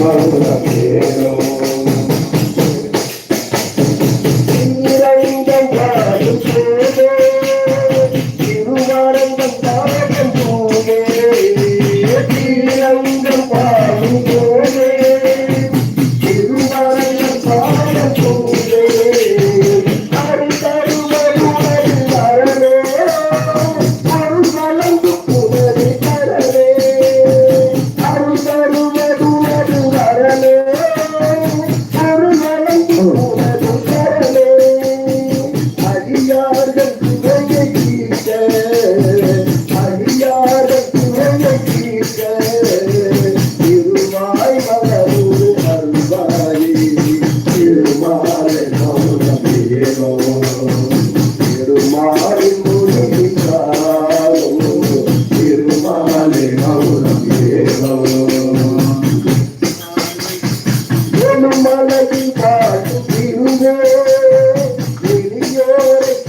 భావిస్తున్నారు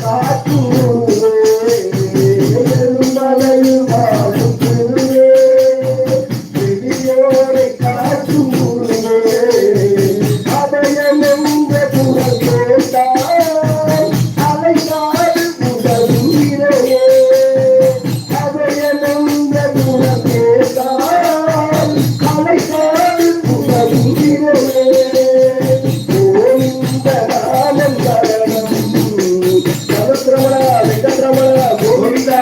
Bye. వెంకటరమణ గోవిందా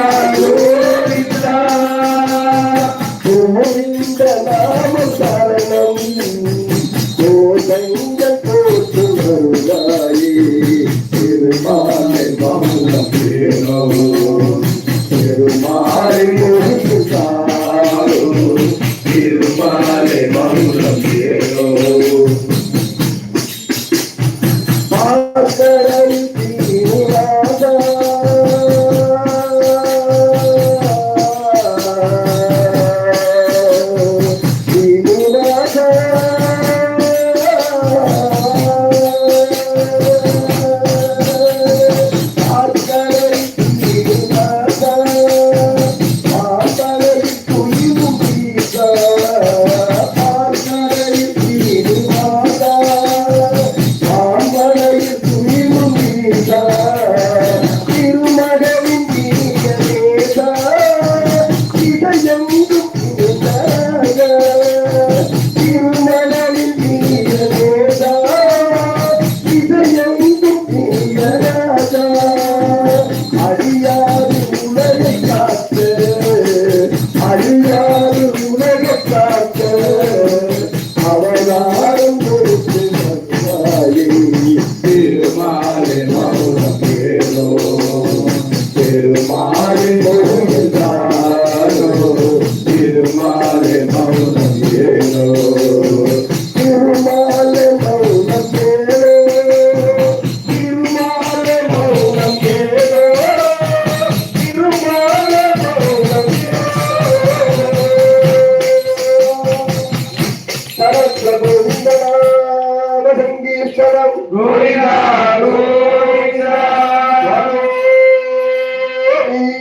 ஈஸ்வரம் கோவிந்தா கோவிந்தா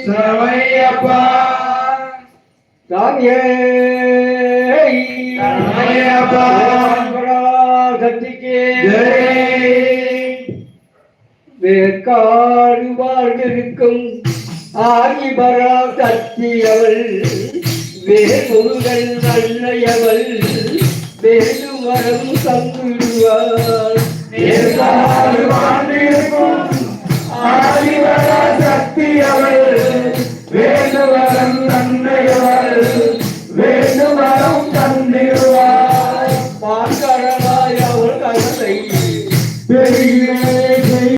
சமையப்பா சாமியே சமையப்பா சக்திக்கு வேக்காடு வேல் வல்லையவள் வேல் வரம் சங்குடுவார்